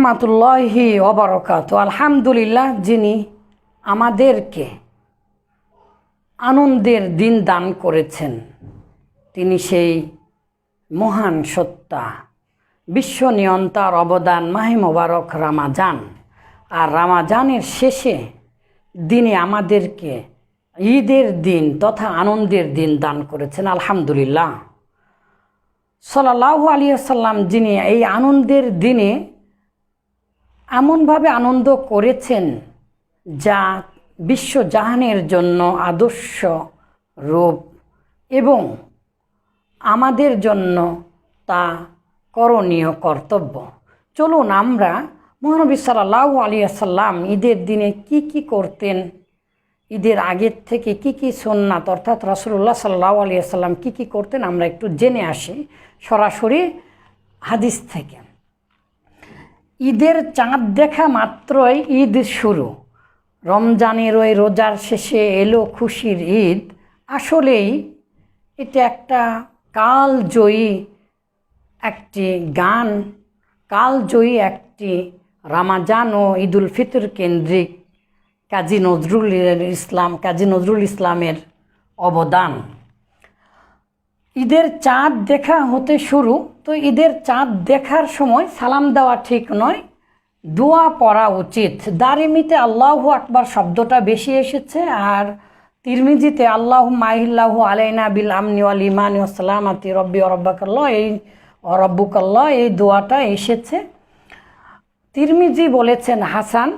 রহমাতুল্লাহি অবরকাত আলহামদুলিল্লাহ যিনি আমাদেরকে আনন্দের দিন দান করেছেন, তিনি সেই মহান সত্তা, বিশ্ব নিয়ন্তার অবদান মাহে মোবারক রামাজান। আর রামাজানের শেষে দিনে আমাদেরকে ঈদের দিন তথা আনন্দের দিন দান করেছেন, আলহামদুলিল্লাহ। সাল্লাহ আলিয়াল্লাম যিনি এই আনন্দের দিনে এমনভাবে আনন্দ করেছেন যা বিশ্বজাহানের জন্য আদর্শ রূপ এবং আমাদের জন্য তা করণীয় কর্তব্য। চলুন আমরা মহানবী সাল্লাহ আলিয়াল্লাম ঈদের দিনে কি কি করতেন? ঈদের আগের থেকে কি কি সোননাথ অর্থাৎ রাসুল্লাহ সাল্লাহ আলিয়াল্লাম কী কী করতেন? আমরা একটু জেনে আসি সরাসরি হাদিস থেকে। ঈদের চাঁদ দেখা মাত্রই ঈদ শুরু। রমজানের ওই রোজার শেষে এলো খুশির ঈদ। আসলেই এটা একটা কালজয়ী একটি গান, কালজয়ী একটি রামাজান ও ঈদুল ফিতর কেন্দ্রিক কাজী নজরুল ইসলাম, কাজী নজরুল ইসলামের অবদান। ঈদের চাঁদ দেখা হতে শুরু, তো ঈদের চাঁদ দেখার সময় সালাম দেওয়া ঠিক নয়, দোয়া পড়া উচিত। দারিমিতে আল্লাহ আকবার শব্দটা বেশি এসেছে, আর তিরমিজিতে আল্লাহ মাহিল্লাহ আলাইনা বিল আমনি আল ইমান সালামাতি রব্বি অরব্বাকাল্লাহ এই অরব্বুকাল্লাহ এই দোয়াটা এসেছে। তিরমিজি বলেছেন হাসান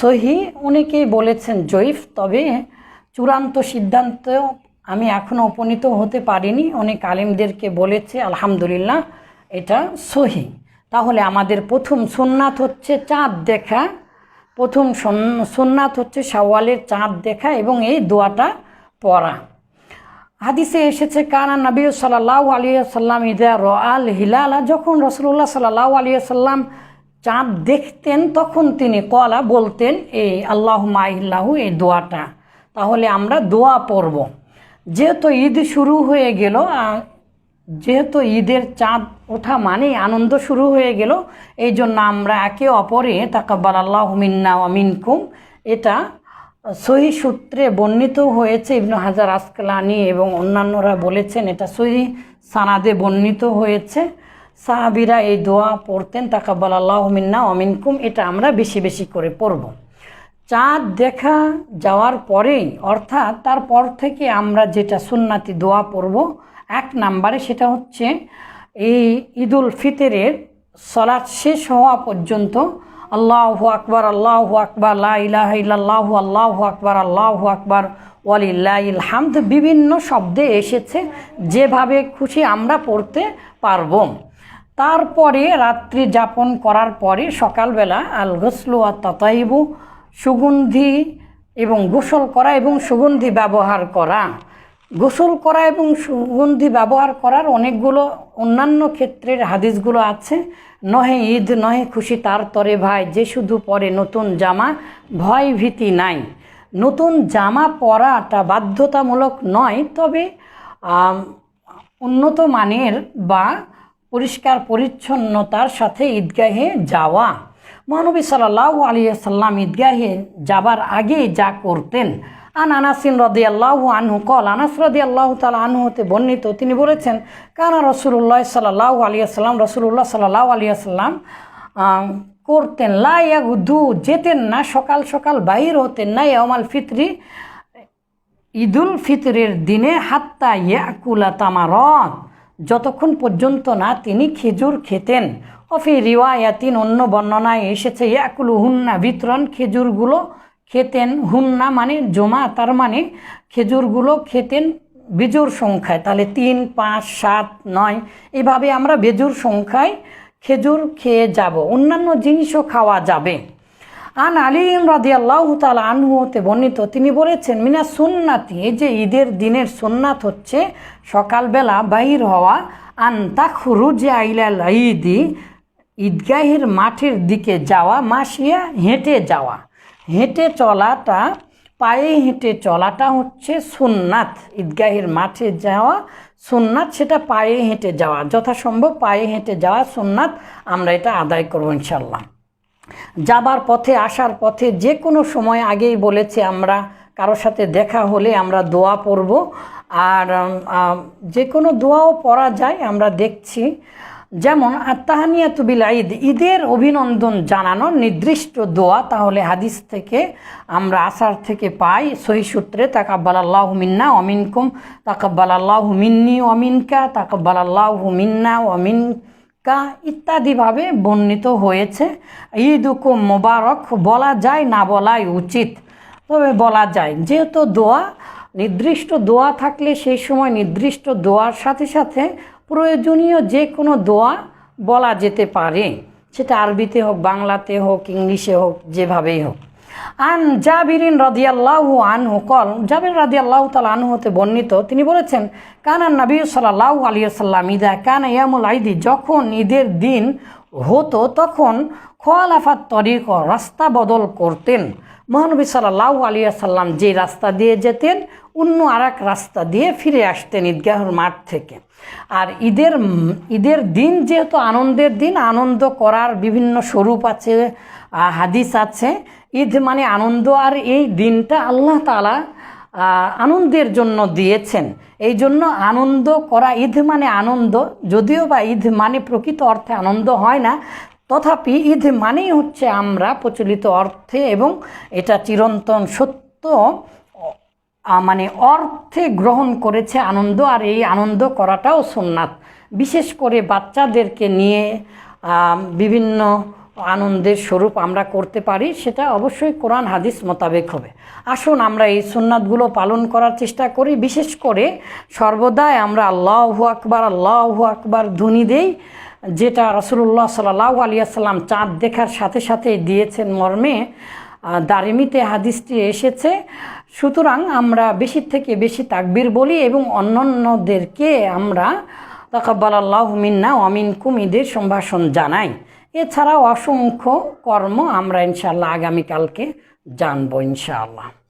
সহি অনেকেই বলেছেন জয়ীফ, তবে চূড়ান্ত সিদ্ধান্ত আমি এখনও উপনীত হতে পারিনি। অনেক আলিমদেরকে বলেছে, আলহামদুলিল্লাহ, এটা সহি। তাহলে আমাদের প্রথম সোননাথ হচ্ছে চাঁদ দেখা। প্রথম সন- সোননাথ হচ্ছে শাওয়ালের চাঁদ দেখা এবং এই দোয়াটা পড়া। হাদিসে এসেছে, কানা নবী সাল্লাহ আলিয়া সাল্লাম ইদা আল হিলালা। যখন রসুল্লাহ সাল্লাহ আলিয়া সাল্লাম চাঁদ দেখতেন, তখন তিনি কলা বলতেন এই আল্লাহ মাইল্লাহু এই দোয়াটা। তাহলে আমরা দোয়া পড়ব। যেহেতু ঈদ শুরু হয়ে গেল যেহেতু ঈদের চাঁদ ওঠা মানেই আনন্দ শুরু হয়ে গেল, এই জন্য আমরা একে অপরে তাকাব্বাল আল্লাহ মিন্না মিনকুম, এটা সহি সূত্রে বর্ণিত হয়েছে, ইবনু হাজার আসকালানি এবং অন্যান্যরা বলেছেন এটা সহি সানাদে বর্ণিত হয়েছে। সাহাবিরা এই দোয়া পড়তেন তাকাব্বাল আল্লাহ মিন্না অমিনকুম এটা আমরা বেশি বেশি করে পড়ব। চাঁদ দেখা যাওয়ার পরেই, অর্থাৎ তারপর থেকে আমরা যেটা সুন্নাতি দোয়া পড়ব, এক নাম্বারে সেটা হচ্ছে এই ঈদুল ফিতরের সলাৎ শেষ হওয়া পর্যন্ত আল্লাহ আকবার আল্লাহ আকবার, লা ইলাহা ইল্লাল্লাহু, আল্লাহু আকবার আল্লাহু আকবার, ওয়ালিল্লাহিল হামদ বিভিন্ন শব্দে এসেছে যেভাবে খুশি আমরা পড়তে পারব। তারপরে রাত্রি যাপন করার পরে সকালবেলা আল গসলু আর ততাইবু সুগন্ধি এবং গোসল করা এবং সুগন্ধি ব্যবহার করা। গোসল করা এবং সুগন্ধি ব্যবহার করার অনেকগুলো অন্যান্য ক্ষেত্রের হাদিসগুলো আছে। নহে ঈদ, নহে খুশি তার তরে ভাই, যে শুধু পরে নতুন জামা, ভয় ভীতি নাই। নতুন জামা পরাটা বাধ্যতামূলক নয়, তবে উন্নত মানের বা পরিষ্কার পরিচ্ছন্নতার সাথে ঈদগাহে যাওয়া। মহানবী সাল্লাহ আলিয়াল্লাম ঈদগাহে যাবার আগে যা করতেন। আন আনাসিন রদি আল্লাহ আনহু কল, আনাস রদি আল্লাহ তালা আনহু হতে বর্ণিত, তিনি বলেছেন, কানা রসুল্লাহ সাল্লাহ আলিয়াল্লাম রসুল্লাহ সাল্লাহ আলিয়াল্লাম করতেন লাইয়াগুদু যেতেন না, সকাল সকাল বাহির হতেন না ইয়ামাল ফিতরি, ঈদুল ফিতরের দিনে, হাত্তা ইয়াকুলা তামারত, যতক্ষণ পর্যন্ত না তিনি খেজুর খেতেন। অফি রিওয়ায়াতিন অন্য বর্ণনায় এসেছে ইয়াকুলু হুন্না বিতরণ খেজুরগুলো খেতেন, হুন্না মানে জমা, তার মানে খেজুরগুলো খেতেন বেজুর সংখ্যায়। তাহলে তিন, পাঁচ, সাত, নয়, এভাবে আমরা বেজুর সংখ্যায় খেজুর খেয়ে যাব। অন্যান্য জিনিসও খাওয়া যাবে। আন আলী রাদি আল্লাহ তালা আনহু হতে বর্ণিত, তিনি বলেছেন, মিনা সুন্নাতি এই যে ঈদের দিনের সুন্নাত হচ্ছে সকালবেলা বাহির হওয়া, আন তাখরুজে আইলাল ঈদি ঈদগাহের মাঠের দিকে যাওয়া মাসিয়া হেঁটে যাওয়া। হেঁটে চলাটা, পায়ে হেঁটে চলাটা হচ্ছে সুন্নাত। ঈদগাহের মাঠে যাওয়া সুন্নাত, সেটা পায়ে হেঁটে যাওয়া। যথাসম্ভব পায়ে হেঁটে যাওয়া সুন্নাত আমরা এটা আদায় করব ইনশাল্লাহ যাবার পথে, আসার পথে যে কোনো সময় আগেই বলেছে আমরা কারোর সাথে দেখা হলে আমরা দোয়া পড়ব। আর যে কোনো দোয়াও পড়া যায়, আমরা দেখছি। যেমন আত্মাহানিয়া তুবিল ঈদ, ঈদের অভিনন্দন জানানোর নির্দিষ্ট দোয়া, তাহলে হাদিস থেকে আমরা আসার থেকে পাই, সহি সূত্রে তাকাব্বাল আল্লাহ মিন্না অমিনকুম তাকাব্বাল আল্লাহ মিন্নি অমিনকা তাকাব্বাল আল্লাহ মিন্না অমিন কা ইত্যাদিভাবে বর্ণিত হয়েছে। ঈদ উকুম মোবারক, বলা যায় না বলাই উচিত। তবে বলা যায়, যেহেতু দোয়া, নির্দিষ্ট দোয়া থাকলে সেই সময় নির্দিষ্ট দোয়ার সাথে সাথে প্রয়োজনীয় যে কোনো দোয়া বলা যেতে পারে। সেটা আরবিতে হোক, বাংলাতে হোক, ইংলিশে হোক, যেভাবেই হোক। আন জাবিরিন রাদিয়াল্লাহু আনহু কল, জাবির রাদিয়াল্লাহু তাল আনহু হতে বর্ণিত, তিনি বলেছেন কানান নবী সাল্লাহ আলিয়া সাল্লাম ইদা কানা ইয়ামুল আইদি, যখন ঈদের দিন হতো তখন খোয়ালাফাত তরিক রাস্তা বদল করতেন। মহানবী সাল্লাল্লাহু আলিয়া সাল্লাম যে রাস্তা দিয়ে যেতেন, অন্য আর রাস্তা দিয়ে ফিরে আসতেন ঈদগাহর মাঠ থেকে। আর ঈদের ঈদের দিন যেহেতু আনন্দের দিন, আনন্দ করার বিভিন্ন স্বরূপ আছে হাদিস আছে। ঈদ মানে আনন্দ, আর এই দিনটা আল্লাহ তালা আনন্দের জন্য দিয়েছেন। এই জন্য আনন্দ করা ঈদ মানে আনন্দ। যদিও বা ঈদ মানে প্রকৃত অর্থে আনন্দ হয় না, তথাপি ঈদ মানেই হচ্ছে আমরা প্রচলিত অর্থে এবং এটা চিরন্তন সত্য মানে অর্থে গ্রহণ করেছে আনন্দ আর এই আনন্দ করাটাও সুন্নাত। বিশেষ করে বাচ্চাদেরকে নিয়ে বিভিন্ন আনন্দের স্বরূপ আমরা করতে পারি, সেটা অবশ্যই কোরআন, হাদিস মোতাবেক হবে। আসুন আমরা এই সুন্নাতগুলো পালন করার চেষ্টা করি, বিশেষ করে সর্বদাই আমরা আল্লাহু আকবার আল্লাহু আকবার ধ্বনি দেই, যেটা রসুল্লাহ সাল্লাহ আলিয়াল্লাম চাঁদ দেখার সাথে সাথে দিয়েছেন মর্মে দারিমিতে হাদিসটি এসেছে। সুতরাং আমরা বেশি থেকে বেশি তাকবির বলি এবং অন্যান্যদেরকে আমরা তাকাব্বাল আল্লাহ মিন্না অমিন কুমিদের সম্ভাষণ জানাই। এছাড়াও অসংখ্য কর্ম আমরা ইনশাল্লাহ আগামীকালকে জানব ইনশাআল্লাহ।